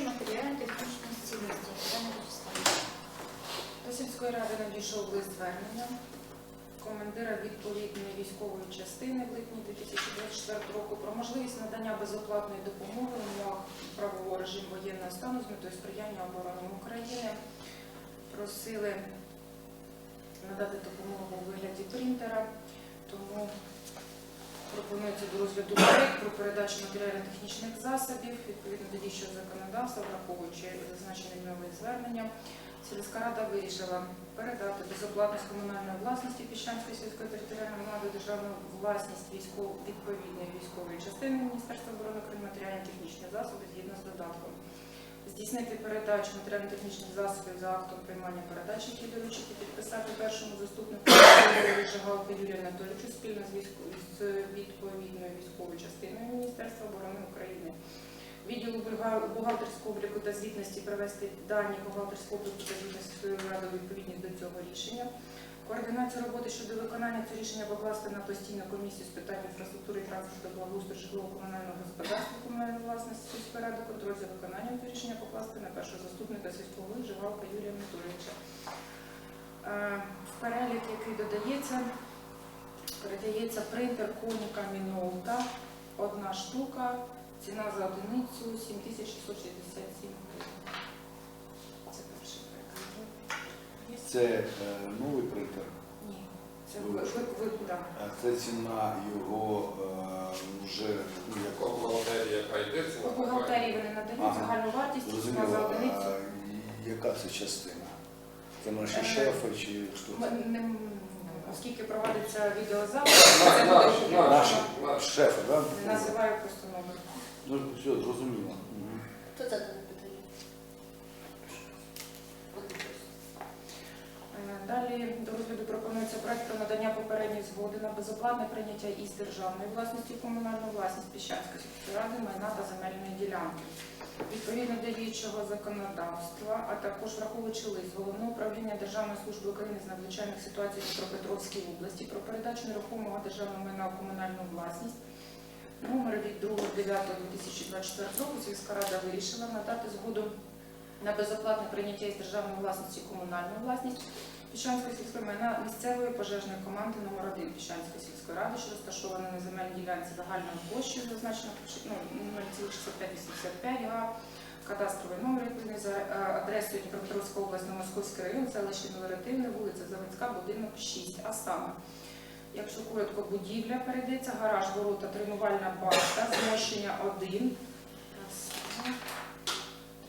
передачу матеріально-технічної Вячеславівна. До сільської ради надійшов лист звернення командира відповідної військової частини в липні 2024 року про можливість надання безоплатної допомоги в умовах правового режиму воєнного стану з метою сприяння оборони України. Просили надати допомогу у вигляді принтера, тому пропонується до розгляду про передачу матеріально-технічних засобів відповідно до діючого законодавства, враховуючи зазначене мною звернення. Сільська рада вирішила передати безоплатно з комунальної власності Піщанської сільської територіальної громади державну власність військов... відповідної військової частини Міністерства оборони України матеріально-технічні засоби згідно з додатком. Здійснити передачу матеріально-технічних засобів за актом приймання передачі, які доручити підписати першому заступнику голови Жигалки Юрію Анатолійовичу спільно з, з відповідною військовою частиною Міністерства оборони України. Відділу бухгалтерського обліку та звітності привести дані бухгалтерського обліку та звітності своєї ради у відповідність до цього рішення. Координацію роботи щодо виконання цього рішення покласти на постійну комісію з питань інфраструктури, транспорту, благоустрою, житлово-комунального господарства, комунальної власності сільської ради, контроль за виконанням цього рішення покласти на першого заступника сільського голови Жигалка Юрія Анатолійовича. Е, В перелік, який додається, передається принтер Коніка Мінолта, одна штука. Ціна за одиницю 7667 гривень. Це перший. Є? Це е, новий принтер, Ні. Це ви, ви, ви, да. а це ціна його е, вже ну, Яка як бухгалтерія, яка йдеться? У бухгалтерії вони надають Ага. загальну вартість, ціна за зрозуміло, одиницю. а яка це частина? Це наші Е, шефи чи хто Ми не- Оскільки проводиться відеозапис, це буде наш, так? Не називаю просто номер. Ну, все, зрозуміло. Мгм. Хто за дане питання? Е, Далі до розгляду пропонується проект про надання попередньої згоди на безоплатне прийняття із державної власності в комунальну власність Піщанської сільської ради майна та земельної ділянки. Відповідно до діючого законодавства, а також враховуючи лист Головного управління Державної служби України з надзвичайних ситуацій в Дніпропетровській області про передачу нерухомого державного майна в комунальну власність номер від 2.9.2024 року. Сільська рада вирішила надати згоду на безоплатне прийняття із державної власності комунальну власність Піщанської сільської майна місцевої пожежної команди номер 1 Піщанської сільської ради, що розташована на земельній ділянці загальною площею, зазначено ну, 0,6585 га, кадастровий номер відповідний за е, адресою Дніпропетровська область, Московський район, селище Мелоративне, вулиця Заводська, будинок 6. А саме, якщо коротко, будівля перейдеться, гараж, ворота, тренувальна башта, змощення 1.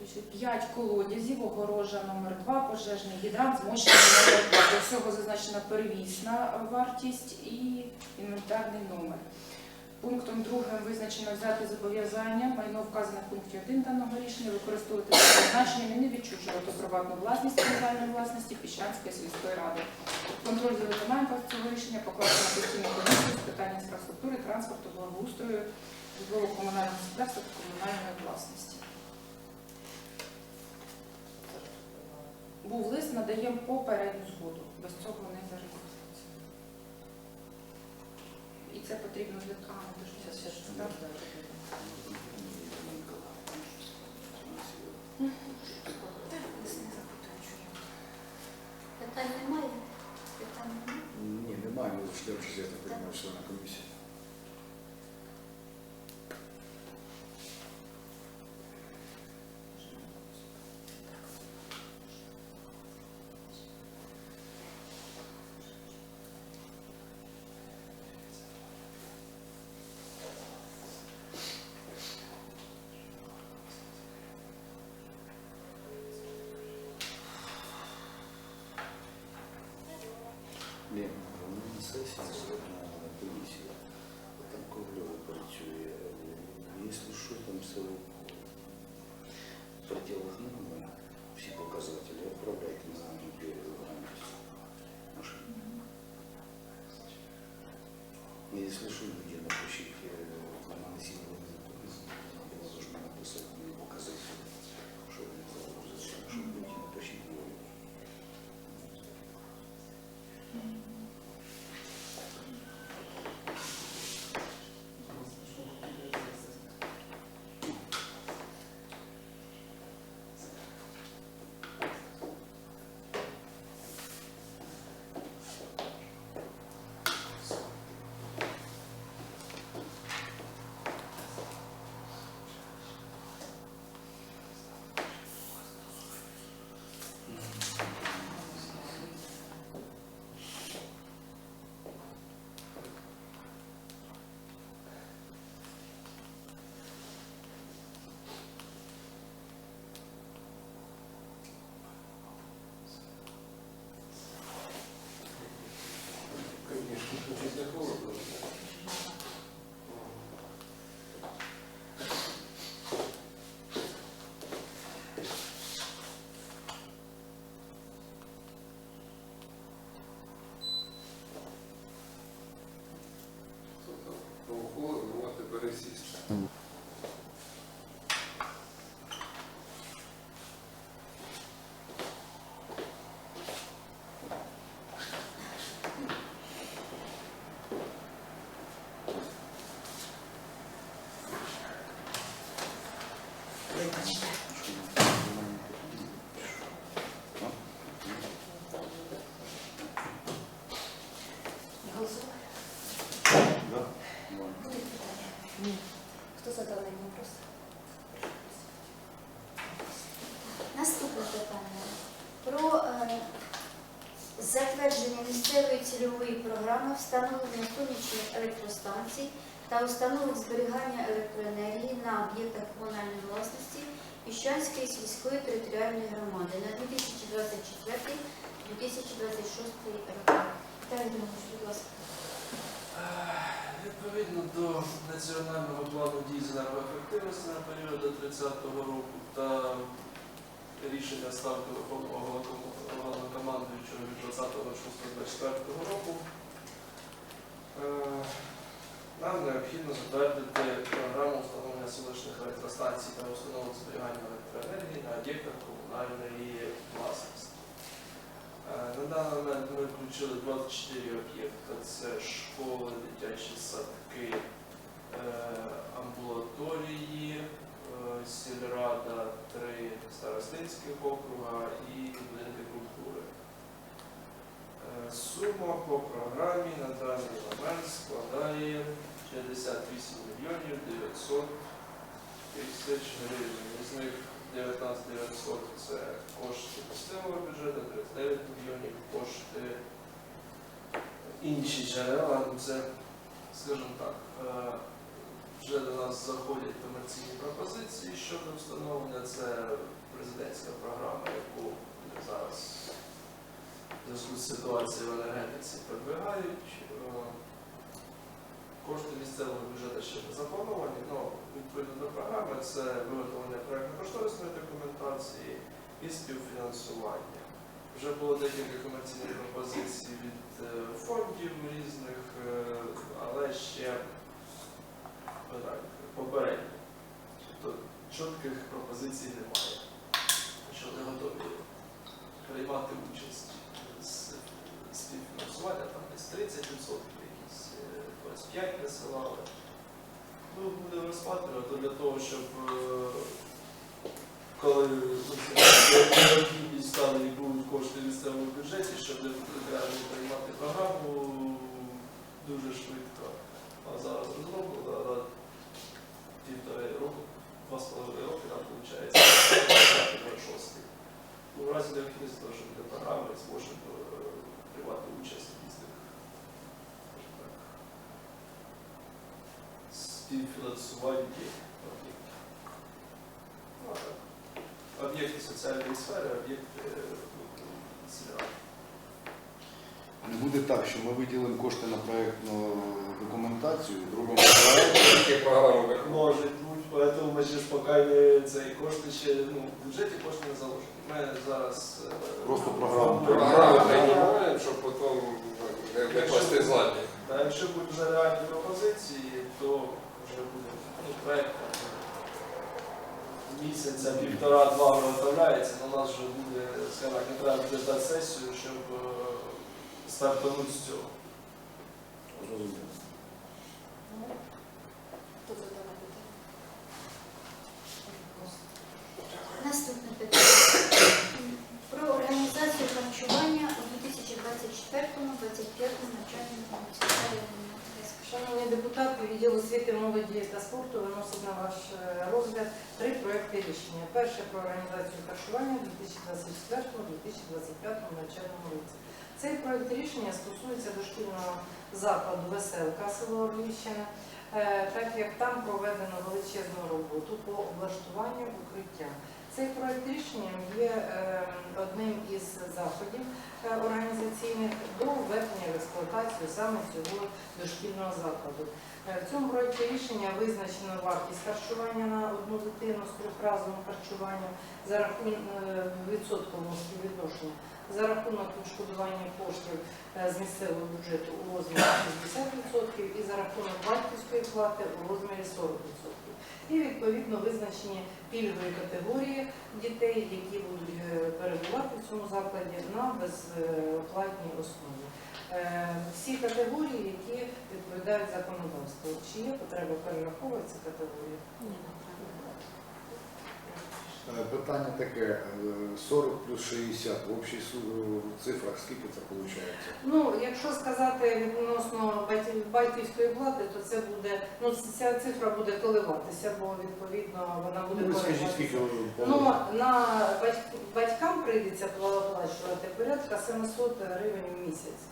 Раз, два, Тобто П'ять колодязів, огорожа номер 2 пожежний гідрант, змощення номер 2 До всього зазначена первісна вартість і інвентарний номер. Пунктом другим визначено взяти зобов'язання, майно вказане в пункті 1 даного рішення, використовувати за призначенням і не відчужувати приватну власність комунальної власності Піщанської сільської ради. Контроль за виконанням цього рішення покласти на постійну комісію з питань інфраструктури, транспорту, благоустрою, житлово-комунального господарства та комунальної власності. Був лист, надаємо попередню згоду. Без цього не зареєструється. І це потрібно для а, на сесії, на комісії. Там Ковльова працює. Якщо що, там все в пределах норми, всі показателі, відправляйте на границю. Если что, где напишите, она носила, она должна написать мне показатели, что они загрузят, чтобы люди напишите Електростанцій та установок зберігання електроенергії на об'єктах комунальної власності Піщанської сільської територіальної громади на 2024-2026 роки. Будь ласка. Відповідно до національного плану дій з енергоефективності на період до 30-го року та рішення ставки головнокомандуючого від 20.06.24 року нам необхідно затвердити програму встановлення сонячних електростанцій та установок зберігання електроенергії на об'єктах комунальної власності. Е, На даний момент ми включили 24 об'єкти. Це школи, дитячі садки, е, амбулаторії, е, сільрада, три старостинських округа і Сума по програмі на даний момент складає 68 мільйонів 900 тисяч гривень. Із них 19 900 – це кошти місцевого бюджету, 39 мільйонів кошти інші джерела. Ну, Це, скажімо так, е, вже до нас заходять комерційні пропозиції щодо встановлення. Це президентська програма, яку ситуацією в енергетиці продвигають. Е, Кошти місцевого бюджету ще не заплановані, але відповідно до програми це виготовлення проєктно-кошторисної документації і співфінансування. Вже було декілька комерційних пропозицій від е, фондів різних, е, але ще ну, попередньо. Тобто чітких пропозицій немає, що не готові приймати участь з співфінансування, там десь 30%, якісь е, 25 присилали. Ну, будемо розглядати для того, щоб е, коли стане і будуть кошти в місцевому бюджеті, щоб не реально приймати програму дуже швидко. А зараз розроблено на півтори року, два з половиною роки нам виходить 26. У разі необхідності того, щоб буде програма, і зможемо е, приймати участь в різних скажімо так, співфінансуванні об'єктів. Ну, Об'єкти соціальної сфери, об'єкти е, сільради. Не буде так, що ми виділимо кошти на проєктну документацію, зробимо проєкт. Такі програми Може бути, поэтому ми ще поки не цей кошти ще ну, в бюджеті кошти не заложені. Ми зараз е, Просто програму. програми приймаємо, щоб потім не, не пасти задні. Та якщо будуть вже реальні пропозиції, то вже буде ну, проєкт місяця, півтора-два виготовляється, але у нас вже буде, скажімо так, не треба буде дати сесію, щоб е, стартанути з цього. Хто питання? Наступне питання. Про організацію харчування у 2024-2025 навчальному році. Шановні депутати, відділ освіти, молоді та спорту виносить на ваш е, розгляд три проекти рішення. Перше про організацію харчування у 2024-2025 навчальному році. Цей проект рішення стосується дошкільного закладу Веселка село Орлівщина, е, так як там проведено величезну роботу по облаштуванню укриття. Цей проект рішення є е, одним із заходів е, організаційних до введення в експлуатацію саме цього дошкільного закладу. Е, В цьому проєкті рішення визначено вартість харчування на одну дитину з трьохразовим харчуванням за рахунок відсоткового співвідношення за рахунок відшкодування коштів з місцевого бюджету у розмірі 60% і за рахунок батьківської плати у розмірі 40%. І відповідно визначені пільгові категорії дітей, які будуть е, перебувати в цьому закладі на безплатній основі. Е, Всі категорії, які відповідають законодавству. Чи є потреба перераховувати ці категорії? Ні, Питання таке, е, 40 плюс 60, в общій цифрах скільки це виходить? Ну, якщо сказати відносно батьків- батьківської плати, то це буде, ну ця цифра буде коливатися, бо відповідно вона буде Ну, скажіть, скільки Ну, на батьк- батькам прийдеться оплачувати порядка 700 гривень в місяць.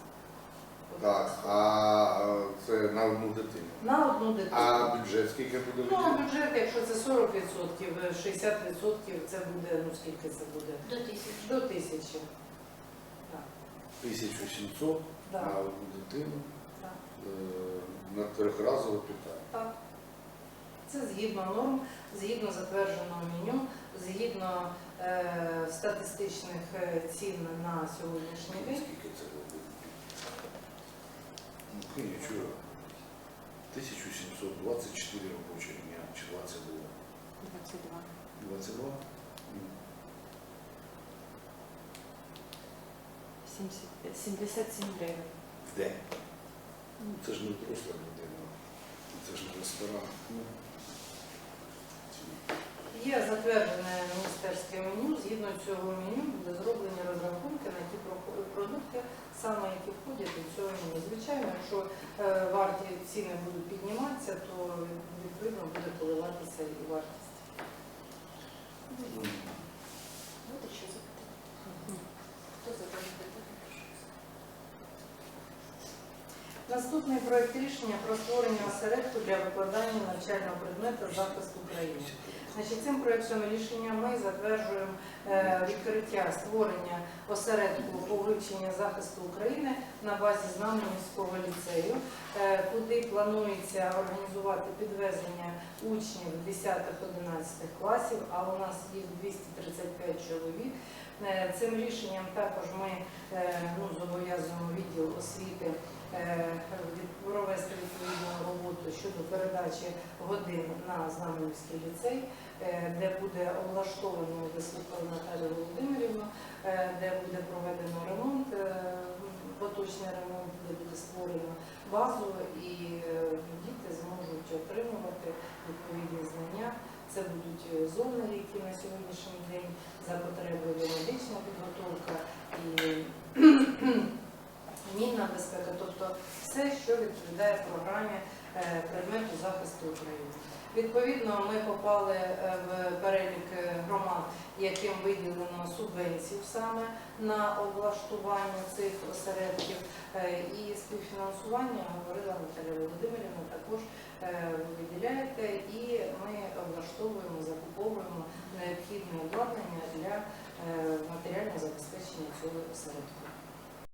Так, а одну дитину. На одну дитину. А бюджет скільки буде? Ну, а бюджет, якщо це 40%, 60% це буде, ну скільки це буде? До тисячі. До тисячі. Так, 1700 так, на одну дитину так. е, на трьохразове питання. так. Це згідно норм, згідно затвердженого меню, згідно е, статистичних е, цін на сьогоднішній день. Скільки це буде? Ну, нічого. 1724 робочих дня, чи 22? 22. 22? Ну, 70 77 гривень. В день. Ну, Це ж не просто людина, це ж не ресторан. Є затверджене міністерське меню. Згідно цього меню буде зроблені розрахунки на ті продукти, саме які входять до цього меню. Звичайно, якщо е, варті ціни будуть підніматися, то відповідно буде коливатися і вартість. Буде що запитати? Хто задає питання? Наступний проект рішення про створення осередку для викладання навчального предмету захист України. Значить, цим проектом рішення ми затверджуємо е, відкриття створення осередку по захисту України на базі Знаменівського ліцею, е, куди планується організувати підвезення учнів 10-11 класів, а у нас їх 235 чоловік. Е, Цим рішенням також ми ну, зобов'язуємо відділ освіти провести відповідну роботу щодо передачі годин на Знаменівський ліцей, е, де буде облаштовано вислухав Наталію Володимирівну, е, де буде проведено ремонт, е, поточний ремонт, де буде створено базу і е, діти зможуть отримувати відповідні знання. Це будуть е, зони, які на сьогоднішній день за потребою медична підготовка і мінна безпека, тобто все, що відповідає програмі е, предмету захисту України. Відповідно, ми попали е, в перелік е, громад, яким виділено субвенцію саме на облаштування цих осередків і співфінансування, говорила Наталя Володимирівна, також ви виділяєте, і ми облаштовуємо, закуповуємо необхідне обладнання для матеріального забезпечення цього осередку.